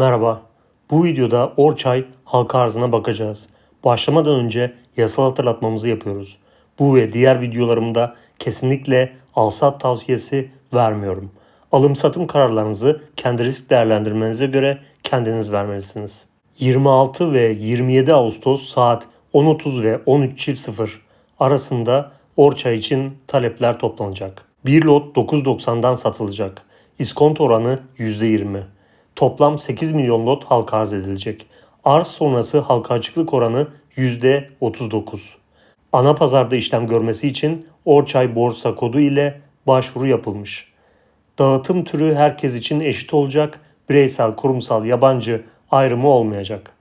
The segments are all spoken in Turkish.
Merhaba. Bu videoda Orçay halka arzına bakacağız. Başlamadan önce yasal hatırlatmamızı yapıyoruz. Bu ve diğer videolarımda kesinlikle alsat tavsiyesi vermiyorum. Alım satım kararlarınızı kendi risk değerlendirmenize göre kendiniz vermelisiniz. 26 ve 27 Ağustos saat 10.30 ve 13.00 arasında Orçay için talepler toplanacak. Bir lot 9.90'dan satılacak. İskonto oranı %20. Toplam 8 milyon lot halka arz edilecek. Arz sonrası halka açıklık oranı %39. Ana pazarda işlem görmesi için Orçay borsa kodu ile başvuru yapılmış. Dağıtım türü herkes için eşit olacak, bireysel, kurumsal, yabancı ayrımı olmayacak.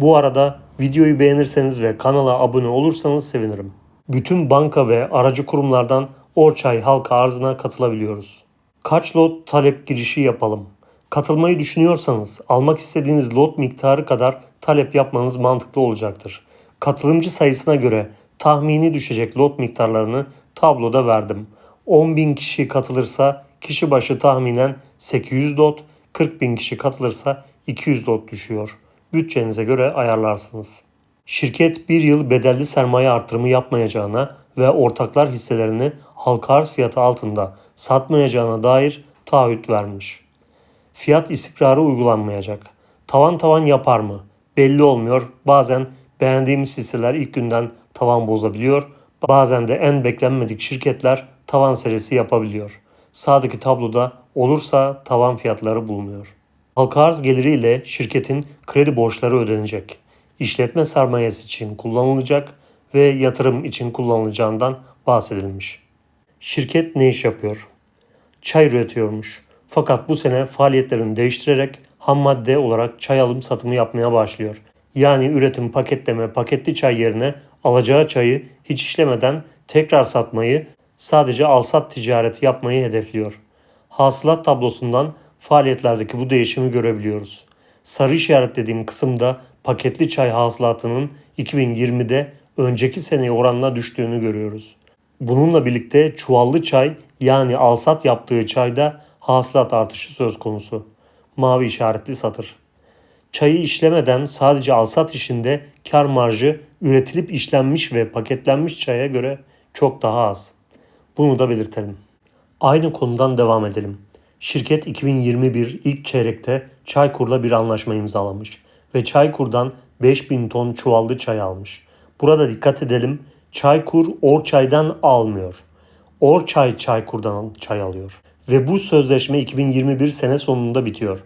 Bu arada videoyu beğenirseniz ve kanala abone olursanız sevinirim. Bütün banka ve aracı kurumlardan Orçay halka arzına katılabiliyoruz. Kaç lot talep girişi yapalım? Katılmayı düşünüyorsanız almak istediğiniz lot miktarı kadar talep yapmanız mantıklı olacaktır. Katılımcı sayısına göre tahmini düşecek lot miktarlarını tabloda verdim. 10.000 kişi katılırsa kişi başı tahminen 800 lot, 40.000 kişi katılırsa 200 lot düşüyor. Bütçenize göre ayarlarsınız. Şirket bir yıl bedelli sermaye artırımı yapmayacağına ve ortaklar hisselerini halka arz fiyatı altında satmayacağına dair taahhüt vermiş. Fiyat istikrarı uygulanmayacak. Tavan tavan yapar mı? Belli olmuyor. Bazen beğendiğimiz hisseler ilk günden tavan bozabiliyor. Bazen de en beklenmedik şirketler tavan serisi yapabiliyor. Sağdaki tabloda olursa tavan fiyatları bulunuyor. Halka arz geliriyle şirketin kredi borçları ödenecek. İşletme sermayesi için kullanılacak ve yatırım için kullanılacağından bahsedilmiş. Şirket ne iş yapıyor? Çay üretiyormuş. Fakat bu sene faaliyetlerini değiştirerek ham madde olarak çay alım satımı yapmaya başlıyor. Yani üretim, paketleme, paketli çay yerine alacağı çayı hiç işlemeden tekrar satmayı, sadece alsat ticareti yapmayı hedefliyor. Hasılat tablosundan faaliyetlerdeki bu değişimi görebiliyoruz. Sarı işaretlediğim kısımda paketli çay hasılatının 2020'de önceki seneye oranla düştüğünü görüyoruz. Bununla birlikte çuvallı çay yani alsat yaptığı çayda hasılat artışı söz konusu. Mavi işaretli satır. Çayı işlemeden sadece alsat işinde kar marjı üretilip işlenmiş ve paketlenmiş çaya göre çok daha az. Bunu da belirtelim. Aynı konudan devam edelim. Şirket 2021 ilk çeyrekte Çaykur'la bir anlaşma imzalamış ve Çaykur'dan 5000 ton çuvallı çay almış. Burada dikkat edelim. Çaykur Orçay'dan almıyor. Orçay Çaykur'dan çay alıyor. Ve bu sözleşme 2021 sene sonunda bitiyor.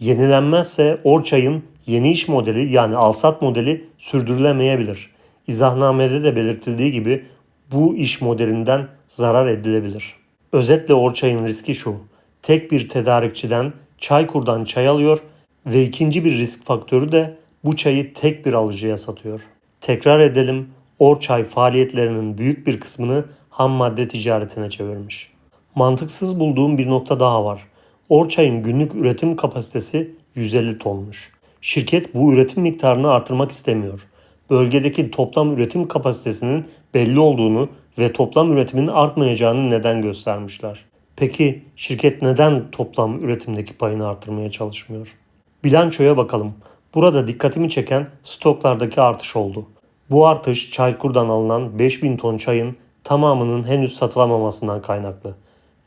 Yenilenmezse Orçay'ın yeni iş modeli yani alsat modeli sürdürülemeyebilir. İzahnamede de belirtildiği gibi bu iş modelinden zarar edilebilir. Özetle Orçay'ın riski şu. Tek bir tedarikçiden Çaykur'dan çay alıyor ve ikinci bir risk faktörü de bu çayı tek bir alıcıya satıyor. Tekrar edelim, Orçay faaliyetlerinin büyük bir kısmını ham madde ticaretine çevirmiş. Mantıksız bulduğum bir nokta daha var. Orçay'ın günlük üretim kapasitesi 150 tonmuş. Şirket bu üretim miktarını artırmak istemiyor. Bölgedeki toplam üretim kapasitesinin belli olduğunu ve toplam üretimin artmayacağını neden göstermişler. Peki şirket neden toplam üretimdeki payını artırmaya çalışmıyor? Bilançoya bakalım. Burada dikkatimi çeken stoklardaki artış oldu. Bu artış Çaykur'dan alınan 5000 ton çayın tamamının henüz satılamamasından kaynaklı.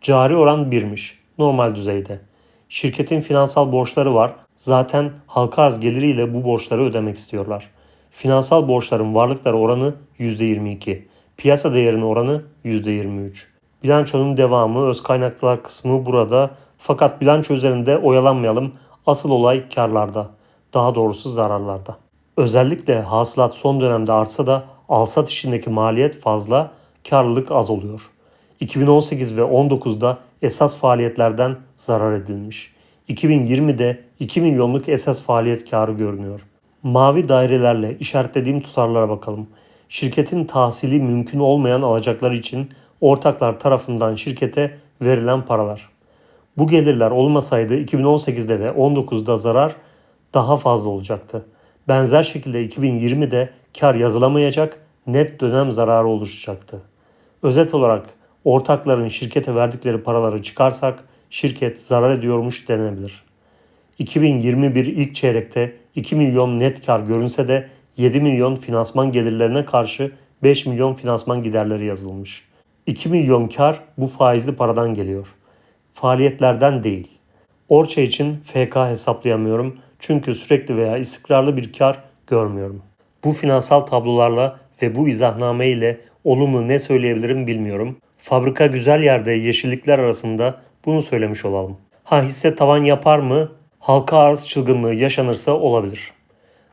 Cari oran 1'miş. Normal düzeyde. Şirketin finansal borçları var. Zaten halka arz geliriyle bu borçları ödemek istiyorlar. Finansal borçların varlıkları oranı %22. Piyasa değerinin oranı %23. Bilançonun devamı, öz kaynaklılar kısmı burada. Fakat bilanço üzerinde oyalanmayalım. Asıl olay karlarda. Daha doğrusu zararlarda. Özellikle hasılat son dönemde artsa da alsat işindeki maliyet fazla, karlılık az oluyor. 2018 ve 19'da esas faaliyetlerden zarar edilmiş. 2020'de 2 milyonluk esas faaliyet karı görünüyor. Mavi dairelerle işaretlediğim tutarlara bakalım. Şirketin tahsili mümkün olmayan alacaklar için ortaklar tarafından şirkete verilen paralar. Bu gelirler olmasaydı 2018'de ve 19'da zarar daha fazla olacaktı. Benzer şekilde 2020'de kar yazılamayacak, net dönem zararı oluşacaktı. Özet olarak ortakların şirkete verdikleri paraları çıkarsak şirket zarar ediyormuş denebilir. 2021 ilk çeyrekte 2 milyon net kar görünse de 7 milyon finansman gelirlerine karşı 5 milyon finansman giderleri yazılmış. 2 milyon kar bu faizli paradan geliyor. Faaliyetlerden değil. Orça için FK hesaplayamıyorum çünkü sürekli veya istikrarlı bir kar görmüyorum. Bu finansal tablolarla ve bu izahname ile olumlu ne söyleyebilirim bilmiyorum. Fabrika güzel yerde yeşillikler arasında bunu söylemiş olalım. Ha hisse tavan yapar mı? Halka arz çılgınlığı yaşanırsa olabilir.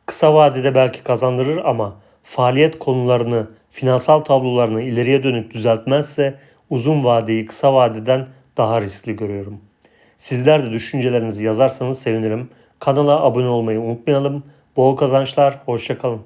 Kısa vadede belki kazandırır ama faaliyet konularını, finansal tablolarını ileriye dönük düzeltmezse uzun vadeyi kısa vadeden daha riskli görüyorum. Sizler de düşüncelerinizi yazarsanız sevinirim. Kanala abone olmayı unutmayalım. Bol kazançlar, hoşçakalın.